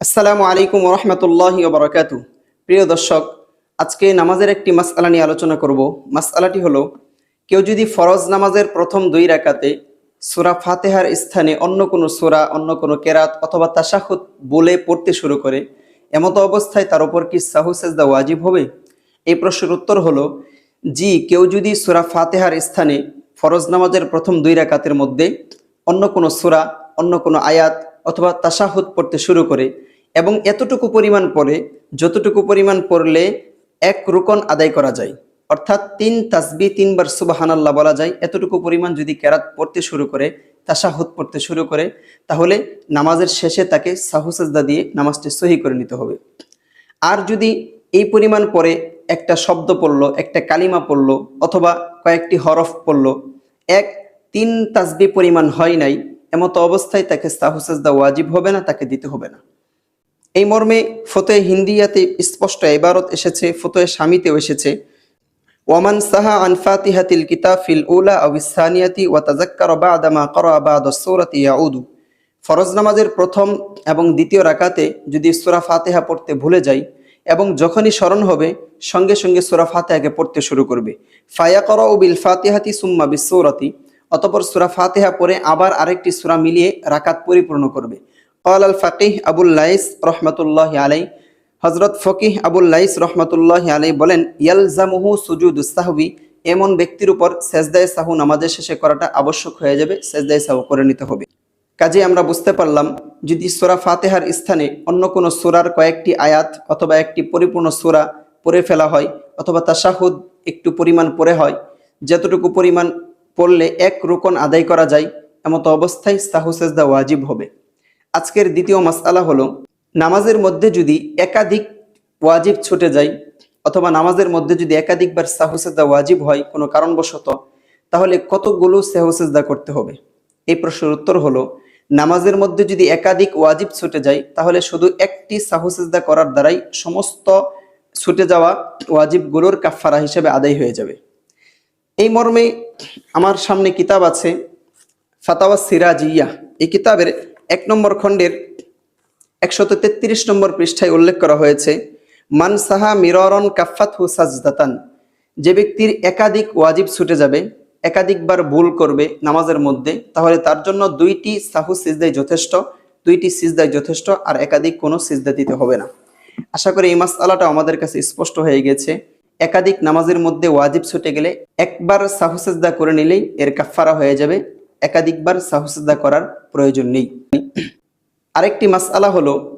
আসসালামু আলাইকুম রহমতুল্লাহি বরকাত প্রিয় দর্শক, আজকে নামাজের একটি মাসআলা নিয়ে আলোচনা করব। মাসআলাটি হলো, কেউ যদি ফরজ নামাজের প্রথম দুই রাকাতে সুরা ফাতেহার স্থানে অন্য কোনো সুরা, অন্য কোনো কেরাত অথবা তাশাহুদ বলে পড়তে শুরু করে, এমতো অবস্থায় তার উপর কি সাহু, সেজদা ওয়াজিব হবে? এই প্রশ্নের উত্তর হলো, জি, কেউ যদি সুরা ফাতেহার স্থানে ফরজ নামাজের প্রথম দুই রাকাতের মধ্যে অন্য কোনো সুরা, অন্য কোনো আয়াত অথবা তাশাহুদ পড়তে শুরু করে এবং এতটুকু পরিমাণ পড়ে, যতটুকু পরিমাণ পড়লে এক রুকন আদায় করা যায়। অর্থাৎ তিন তাসবি তিনবার সুবাহানাল্লাহ বলা যায়। এতটুকু পরিমাণ যদি কেরাত পড়তে শুরু করে তাশাহুদ পড়তে শুরু করে, তাহলে নামাজের শেষে তাকে সাহুসাজদা দিয়ে নামাজটি সহি করে নিতে হবে। আর যদি এই পরিমাণ পরে একটা শব্দ পড়ল, একটা কালিমা পড়ল, অথবা কয়েকটি হরফ পড়ল, এক তিন তাসবি পরিমাণ হয় নাই এমতো অবস্থায় তাকে সাহুসাজদা ওয়াজিব হবে না, তাকে দিতে হবে না। এই মর্মে ফতোয় হিন্দিয়াতে স্পষ্ট এবারত এসেছে ফতোয় স্বামীতেও এসেছে, ওয়ামান সাহা আন ফাতিহাতিল কিতাব ফিল উলা আও ইসানিয়াতি ওয়া তাযাক্কারা বা'দা মা ক্বারা বা'দা সূরাতি ইয়াউদু। ফরজ নামাজের প্রথম এবং দ্বিতীয় রাকাতে যদি সূরা ফাতিহা পড়তে ভুলে যাই এবং যখনই স্মরণ হবে, সঙ্গে সঙ্গে সূরা ফাতিহাকে পড়তে শুরু করবে। ফায়াকরাউ বিল ফাতেহাতি সুম্মা বিসূরাতি। অতপর সুরা ফাতেহা পরে আবার আরেকটি সুরা মিলিয়ে রাকাত পরিপূর্ণ করবে। কল আল ফাকিহ আবুল লাইস রহমতুল্লাহ আলাই হজরত ফকিহ আবুল্লাইস রহমতুল্লাহ আলাই বলেন, ইয়ালজামুহু সুজুদ সাহবি। এমন ব্যক্তির উপর সেজদায় সাহু নামাজের শেষে করাটা আবশ্যক হয়ে যাবে, সেজদায় সাহু করে নিতে হবে। কাজে আমরা বুঝতে পারলাম, যদি সোরা ফাতেহার স্থানে অন্য কোনো সোরার কয়েকটি আয়াত অথবা একটি পরিপূর্ণ সোরা পরে ফেলা হয় অথবা তাশাহুদ একটু পরিমাণ পরে হয়, যতটুকু পরিমাণ পড়লে এক রোকন আদায় করা যায়, এমতো অবস্থায় সাহু সেজদা ওয়াজিব হবে। আজকের দ্বিতীয় মাসআলা হলো, নামাজের মধ্যে যদি একাধিক ওয়াজিব ছুটে যায়, অথবা নামাজের মধ্যে যদি একাধিকবার সাহুসেজদা ওয়াজিব হয় কোনো কারণবশত, তাহলে কতগুলো সাহুসেজদা করতে হবে? এই প্রশ্নের উত্তর হলো, নামাজের মধ্যে যদি একাধিক ওয়াজিব ছুটে যায়, তাহলে শুধু একটি সাহুসেজদা করার দ্বারাই সমস্ত ছুটে যাওয়া ওয়াজিবগুলোর কাফারা হিসেবে আদায় হয়ে যাবে। এই মর্মে আমার সামনে কিতাব আছে, ফাতাওয়া সিরাজিয়া। এই কিতাবের এক নম্বর খণ্ডের একশত তেত্রিশ নম্বর পৃষ্ঠায় উল্লেখ করা হয়েছে, মান সাহা মিররন কাফাত হু সাজদাতান। যে ব্যক্তির একাধিক ওয়াজিব ছুটে যাবে, একাধিকবার ভুল করবে নামাজের মধ্যে, তাহলে তার জন্য দুইটি সাহু সিজদাই যথেষ্ট, দুইটি সিজদাই যথেষ্ট, আর একাধিক কোনো সিজদা দিতে হবে না। আশা করি এই মাসআলাটা আমাদের কাছে স্পষ্ট হয়ে গেছে। একাধিক নামাজের মধ্যে ওয়াজিব ছুটে গেলে একবার সাহুসেজদা করে নিলেই এর কাফারা হয়ে যাবে। একাধিকবার সাহুসেজদা করার প্রয়োজন নেই। আরেকটি মাসালা হলো